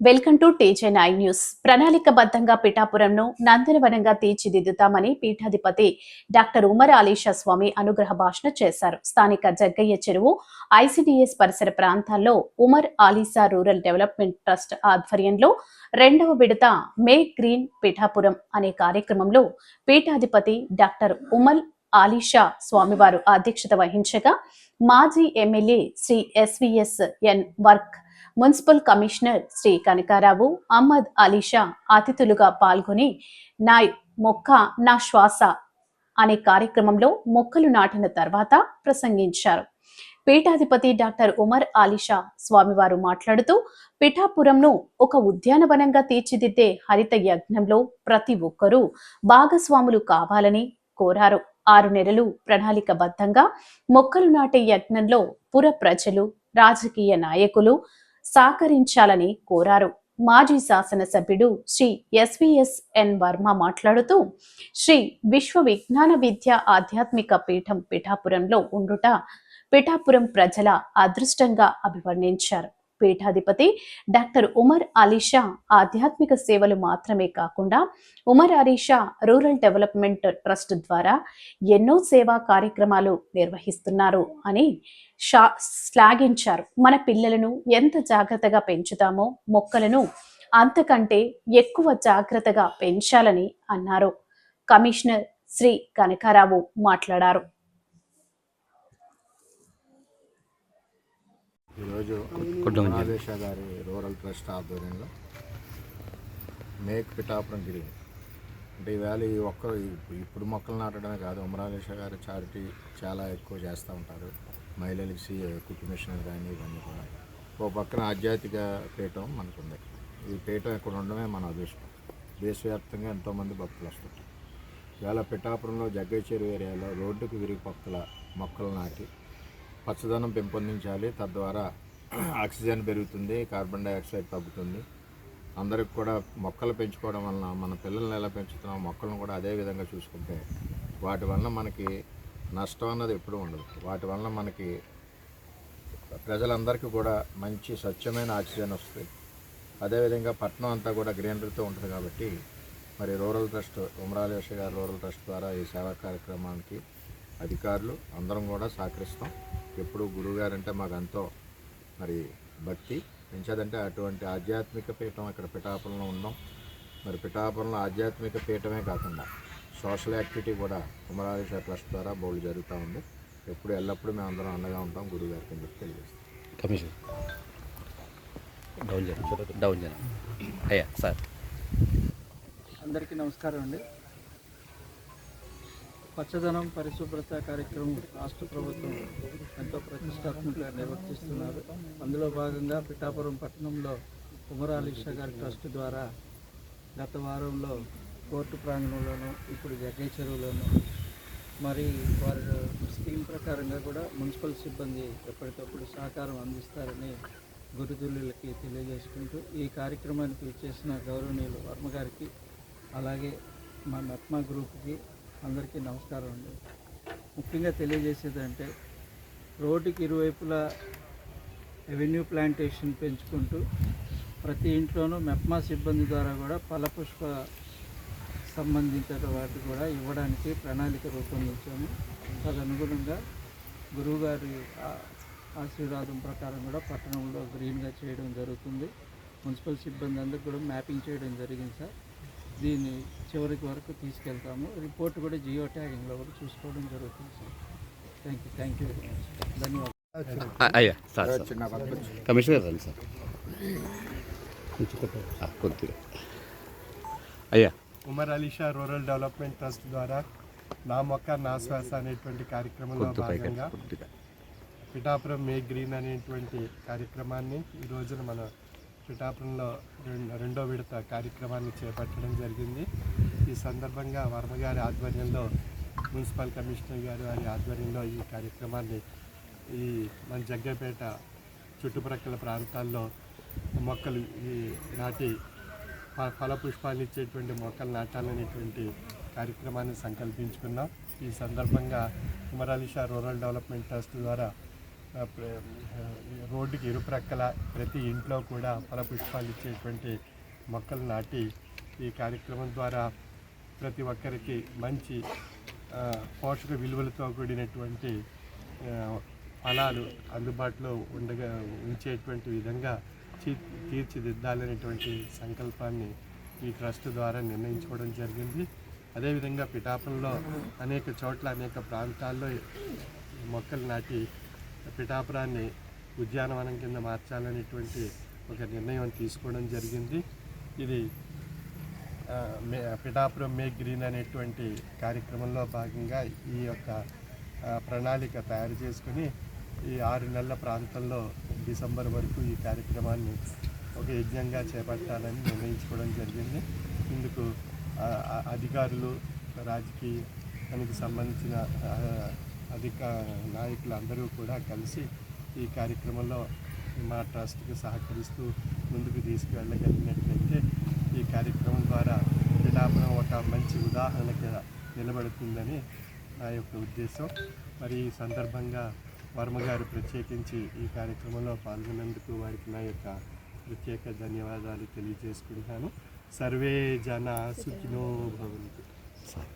Welcome to TJ nine news. ప్రణాళికబద్ధంగా పిఠాపురంను నందనవనంగా తీర్చిదిద్దుతామని పీఠాధిపతి డాక్టర్ ఉమర్ అలీషా స్వామి అనుగ్రహ భాషణ చేశారు. స్థానిక జగ్గయ్య చెరువు ఐసిడిఎస్ పరిసర ప్రాంతాల్లో Umar Alisha rural development trust ఆధ్వర్యంలో రెండవ విడత మే గ్రీన్ పిఠాపురం అనే కార్యక్రమంలో పీఠాధిపతి డాక్టర్ ఉమల్ ఆలీషా స్వామివారు అధ్యక్షత వహించగా మాజీ ఎమ్మెల్యే శ్రీ ఎస్విఎస్ ఎన్ వర్క్ మున్సిపల్ కమిషనర్ శ్రీ కనకారావు అహ్మద్ అలీషా అతిథులుగా పాల్గొని నా మొక్క నా శ్వాస అనే కార్యక్రమంలో మొక్కలు నాటిన తర్వాత ప్రసంగించారు. పీఠాధిపతి డాక్టర్ ఉమర్ ఆలిషా స్వామివారు మాట్లాడుతూ పిఠాపురంను ఒక ఉద్యానవనంగా తీర్చిదిద్దే హరిత యజ్ఞంలో ప్రతి ఒక్కరూ భాగస్వాములు కావాలని కోరారు. ఆరు నెలలు ప్రణాళికబద్ధంగా మొక్కలు నాటే యజ్ఞంలో పుర ప్రజలు రాజకీయ నాయకులు సహకరించాలని కోరారు. మాజీ శాసనసభ్యుడు శ్రీ ఎస్విఎస్ ఎన్ వర్మ మాట్లాడుతూ శ్రీ విశ్వ విజ్ఞాన విద్య ఆధ్యాత్మిక పీఠం పిఠాపురంలో ఉండుట పిఠాపురం ప్రజల అదృష్టంగా అభివర్ణించారు. పీఠాధిపతి డాక్టర్ ఉమర్ అలీషా ఆధ్యాత్మిక సేవలు మాత్రమే కాకుండా Umar Alisha rural development trust ద్వారా ఎన్నో సేవా కార్యక్రమాలు నిర్వహిస్తున్నారు అని షా శ్లాఘించారు. మన పిల్లలను ఎంత జాగ్రత్తగా పెంచుతామో మొక్కలను అంతకంటే ఎక్కువ జాగ్రత్తగా పెంచాలని అన్నారు. కమిషనర్ శ్రీ కనకారావు మాట్లాడారు. ఈరోజు కుటుంబం మహాదేశ గారి రూరల్ ట్రస్ట్ ఆధ్వర్యంలో మేక్ పిఠాపురం గ్రీన్. అంటే ఈవేళ ఈ ఒక్కరు ఇప్పు- ఇప్పుడు మొక్కలు నాటడమే కాదు ఉమరాలేష గారు చారిటీ చాలా ఎక్కువ చేస్తూ ఉంటారు. మహిళలకి సి కుట్టు మిషన్ కానీ ఇవన్నీ కూడా. ఓ పక్కన ఆధ్యాత్మిక పీఠం మనకుంది. ఈ పీఠం ఇక్కడ ఉండడమే మన అదృష్టం. దేశవ్యాప్తంగా ఎంతోమంది భక్తులు వస్తుంటారు. ఇవాళ పిఠాపురంలో జగ్గైచేరు ఏరియాలో రోడ్డుకు విరిగి పక్కల మొక్కలు నాటి పచ్చదనం పెంపొందించాలి. తద్వారా ఆక్సిజన్ పెరుగుతుంది కార్బన్ డైఆక్సైడ్ తగ్గుతుంది. అందరికి కూడా మొక్కలు పెంచుకోవడం వలన మన పిల్లల్ని ఎలా పెంచుతున్నాం మొక్కలను కూడా అదే విధంగా చూసుకుంటే వాటి వలన మనకి నష్టం అన్నది ఎప్పుడూ ఉండదు. వాటి వలన మనకి ప్రజలందరికీ కూడా మంచి స్వచ్ఛమైన ఆక్సిజన్ వస్తుంది. అదేవిధంగా పట్టణం అంతా కూడా గ్రీనరీతో ఉంటుంది కాబట్టి మరి రూరల్ ట్రస్ట్ ఉమరాలేష గారు రూరల్ ట్రస్ట్ ద్వారా ఈ సేవా కార్యక్రమానికి అధికారులు అందరం కూడా సహకరిస్తాం. ఎప్పుడు గురువుగారు అంటే మాకు ఎంతో మరి భక్తి. పెంచేదంటే అటువంటి ఆధ్యాత్మిక పీఠం ఇక్కడ పిఠాపురంలో ఉన్నాం మరి పిఠాపురంలో ఆధ్యాత్మిక పీఠమే కాకుండా సోషల్ యాక్టివిటీ కూడా కుమరాలేశ్వర ట్రస్ట్ ద్వారా బోల్డ్ జరుగుతూ ఉంది. ఎప్పుడు ఎల్లప్పుడూ మేము అందరం అండగా ఉంటాం. గురువుగారికి అని చెప్పి తెలియజేస్తాం. కమిషన్. డౌన్ డౌన్ అయ్యా సార్. అందరికీ నమస్కారం అండి. పచ్చదనం పరిశుభ్రత కార్యక్రమం రాష్ట్ర ప్రభుత్వం ఎంతో ప్రతిష్టాత్మకంగా నిర్వర్తిస్తున్నారు. అందులో భాగంగా పిఠాపురం పట్టణంలో ఉమరాలీషా గారి ట్రస్ట్ ద్వారా గత వారంలో కోర్టు ప్రాంగణంలోనూ ఇప్పుడు జగ్గై చెరువులోనూ మరి వారి స్కీమ్ ప్రకారంగా కూడా మున్సిపల్ సిబ్బంది ఎప్పటికప్పుడు సహకారం అందిస్తారని గురుతుల్యులకి తెలియజేసుకుంటూ ఈ కార్యక్రమానికి చేసిన గౌరవనీయులు వర్మ గారికి అలాగే మా నత్మా గ్రూప్కి అందరికీ నమస్కారం అండి. ముఖ్యంగా తెలియజేసేది అంటే రోడ్డుకి ఇరువైపులా రెవెన్యూ ప్లాంటేషన్ పెంచుకుంటూ ప్రతి ఇంట్లోనూ మెప్మా సిబ్బంది ద్వారా కూడా ఫలపుష్ప సంబంధించిన వాటి కూడా ఇవ్వడానికి ప్రణాళిక రూపొందించాము. తదనుగుణంగా గురువుగారి ఆశీర్వాదం ప్రకారం కూడా పట్టణంలో గ్రీన్గా చేయడం జరుగుతుంది. మున్సిపల్ సిబ్బంది అందరికీ కూడా మ్యాపింగ్ చేయడం జరిగింది సార్. దీన్ని చివరికి వరకు తీసుకెళ్తాము. రిపోర్ట్ కూడా జియో ట్యాగింగ్లో కూడా చూసుకోవడం జరుగుతుంది sir. Thank you thank you very much ధన్యవాదాలు. అయ్యా సార్ కమిషనర్ రండి సార్. కొద్దిగా అయ్యా. Umar Alisha rural development trust ద్వారా నా మొక్క నా శ్వాస అనేటువంటి కార్యక్రమంలో భాగంగా పిఠాపురం మే గ్రీన్ అనేటువంటి కార్యక్రమాన్ని ఈ రోజున మన పిఠాపురంలో రెండో విడత కార్యక్రమాన్ని చేపట్టడం జరిగింది. ఈ సందర్భంగా వర్మగారి ఆధ్వర్యంలో మున్సిపల్ కమిషనర్ గారు వారి ఆధ్వర్యంలో ఈ కార్యక్రమాన్ని ఈ మన జగ్గపేట చుట్టుప్రక్కల ప్రాంతాల్లో మొక్కలు ఈ నాటి ఫలపుష్పాలు ఫల పుష్పాలు ఇచ్చేటువంటి మొక్కలు నాటాలనేటువంటి కార్యక్రమాన్ని సంకల్పించుకున్నాం. ఈ సందర్భంగా కుమరాలిషా రూరల్ డెవలప్మెంట్ ట్రస్ట్ ద్వారా రోడ్డుకి ఇరుప్రక్కల ప్రతి ఇంట్లో కూడా ఫలపుష్పాలు ఇచ్చేటువంటి మొక్కలు నాటి ఈ కార్యక్రమం ద్వారా ప్రతి ఒక్కరికి మంచి పోషక విలువలతో కూడినటువంటి ఫలాలు అందుబాటులో ఉండగా ఉంచేటువంటి విధంగా తీ- తీర్చిదిద్దాలనేటువంటి సంకల్పాన్ని ఈ ట్రస్ట్ ద్వారా నిర్ణయించుకోవడం జరిగింది. అదేవిధంగా పిఠాపురంలో అనేక చోట్ల అనేక ప్రాంతాల్లో మొక్కలు నాటి పిఠాపురాన్ని ఉద్యానవనం కింద మార్చాలనేటువంటి ఒక నిర్ణయం తీసుకోవడం జరిగింది. ఇది మే పిఠాపురం మేక్ గ్రీన్ అనేటువంటి కార్యక్రమంలో భాగంగా ఈ యొక్క ప్రణాళిక తయారు చేసుకుని ఈ ఆరు నెలల ప్రాంతంలో డిసెంబర్ వరకు ఈ కార్యక్రమాన్ని ఒక యజ్ఞంగా చేపట్టాలని నిర్ణయించుకోవడం జరిగింది. ఇందుకు అధికారులు రాజకీయానికి సంబంధించిన అధిక నాయకులు అందరూ కూడా కలిసి ఈ కార్యక్రమంలో మా ట్రస్ట్కి సహకరిస్తూ ముందుకు తీసుకువెళ్ళగలిగినట్లయితే ఈ కార్యక్రమం ద్వారా పిఠాపురం ఒక మంచి ఉదాహరణగా నిలబడుతుందని నా యొక్క ఉద్దేశం. మరి ఈ సందర్భంగా వర్మ గారు ప్రత్యేకించి ఈ కార్యక్రమంలో పాల్గొన్నందుకు వారికి నా యొక్క ప్రత్యేక ధన్యవాదాలు తెలియజేసుకుంటాను సర్వే జన సుఖినో భవంతు. సార్.